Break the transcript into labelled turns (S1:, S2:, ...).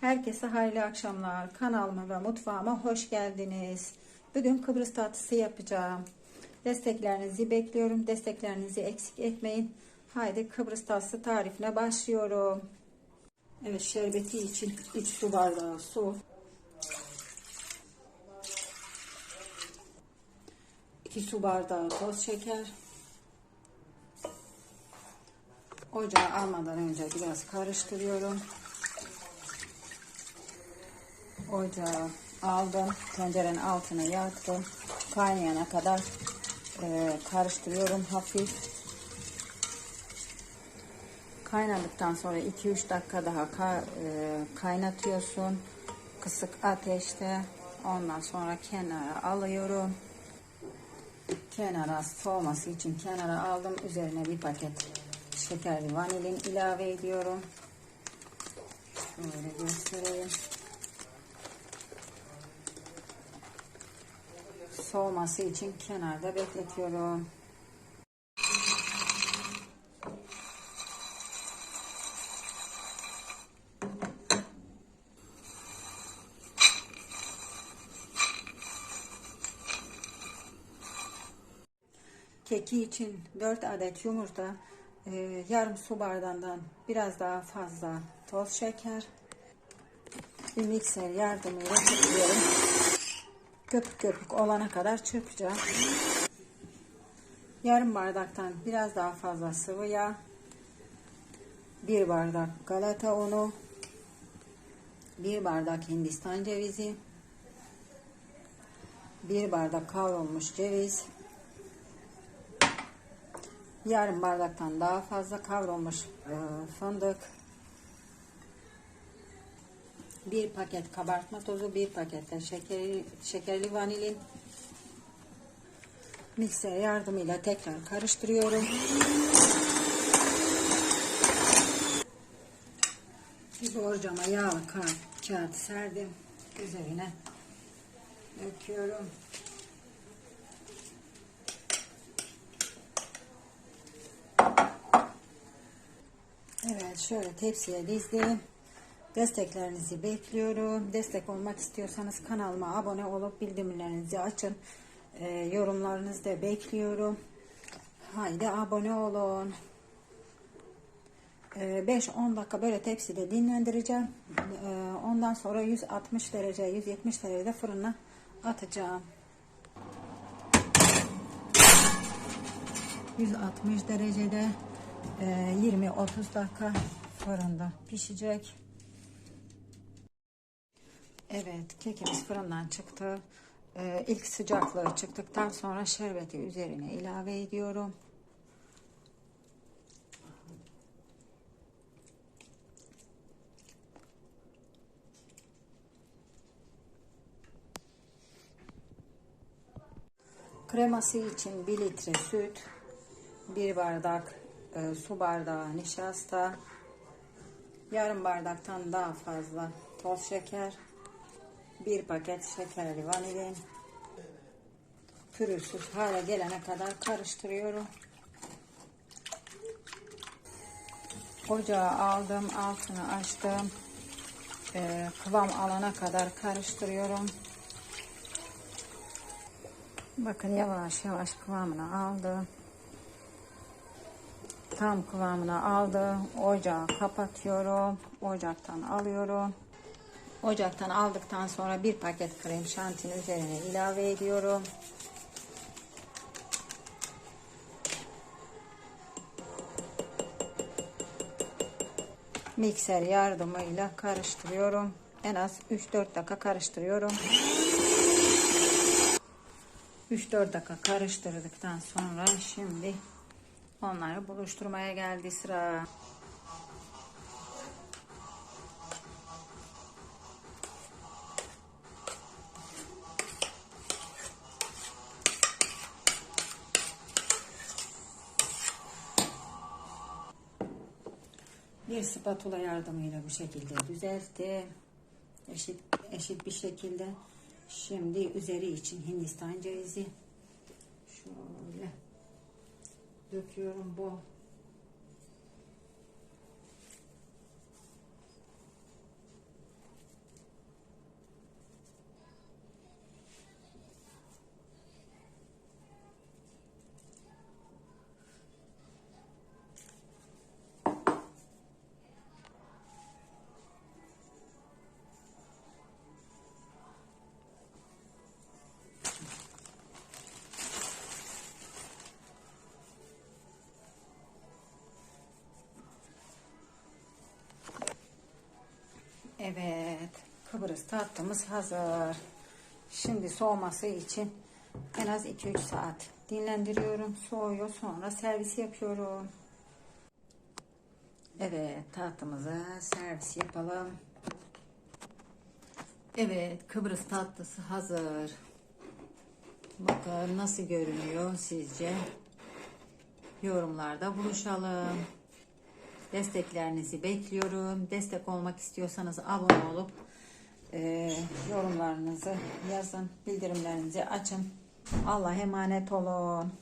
S1: Herkese hayırlı akşamlar. Kanalıma ve mutfağıma hoş geldiniz. Bugün Kıbrıs tatlısı yapacağım. Desteklerinizi bekliyorum. Desteklerinizi eksik etmeyin. Haydi Kıbrıs tatlısı tarifine başlıyorum. Evet şerbeti için 3 su bardağı su. 2 su bardağı toz şeker. Ocağa almadan önce biraz karıştırıyorum. Ocağı aldım. Tencerenin altını yaktım. Kaynayana kadar e, karıştırıyorum hafif. Kaynadıktan sonra 2-3 dakika daha ka- e, kaynatıyorsun. Kısık ateşte. Ondan sonra kenara alıyorum. Kenara soğuması için kenara aldım. Üzerine bir paket şekerli vanilin ilave ediyorum. Şöyle göstereyim. Soğuması için kenarda bekletiyorum. Keki için 4 adet yumurta, e, yarım su bardağından biraz daha fazla toz şeker, bir mikser yardımıyla çırpıyorum. Köpük köpük olana kadar çırpacağım. Yarım bardaktan biraz daha fazla sıvı yağ, bir bardak galata unu, bir bardak hindistan cevizi, bir bardak kavrulmuş ceviz, yarım bardaktan daha fazla kavrulmuş e, fındık, bir paket kabartma tozu, bir paket de şekerli, şekerli vanilin mikser yardımıyla tekrar karıştırıyorum. Borcama yağlı kağıt, kağıt serdim. Üzerine döküyorum. Evet şöyle tepsiye dizdim. Desteklerinizi bekliyorum. Destek olmak istiyorsanız kanalıma abone olup bildirimlerinizi açın. Ee, yorumlarınızı da bekliyorum. Haydi abone olun. Ee, 5-10 dakika böyle tepside dinlendireceğim. Ee, ondan sonra 160 derece 170 derecede fırına atacağım. 160 derecede 20-30 dakika fırında pişecek. Evet kekimiz fırından çıktı. Ee, ilk sıcaklığı çıktıktan sonra şerbeti üzerine ilave ediyorum. Kreması için 1 litre süt, 1 bardak e, su bardağı nişasta, yarım bardaktan daha fazla toz şeker, bir paket şekerli vanilin, pürüzsüz hale gelene kadar karıştırıyorum. Ocağı aldım, altını açtım. E, kıvam alana kadar karıştırıyorum. Bakın yavaş yavaş kıvamını aldı. Tam kıvamını aldı. Ocağı kapatıyorum. Ocaktan alıyorum. Ocaktan aldıktan sonra bir paket krem şantinin üzerine ilave ediyorum. Mikser yardımıyla karıştırıyorum. En az 3-4 dakika karıştırıyorum. 3-4 dakika karıştırdıktan sonra şimdi onları buluşturmaya geldi sıra. Bir spatula yardımıyla bu şekilde düzeltti. Eşit eşit bir şekilde. Şimdi üzeri için Hindistan cevizi şöyle döküyorum bu. Evet, Kıbrıs tatlımız hazır. Şimdi soğuması için en az 2-3 saat dinlendiriyorum. Soğuyor sonra servis yapıyorum. Evet, tatlımıza servis yapalım. Evet, Kıbrıs tatlısı hazır. Bakın nasıl görünüyor sizce? Yorumlarda buluşalım. Desteklerinizi bekliyorum. Destek olmak istiyorsanız abone olup e, yorumlarınızı yazın. Bildirimlerinizi açın. Allah emanet olun.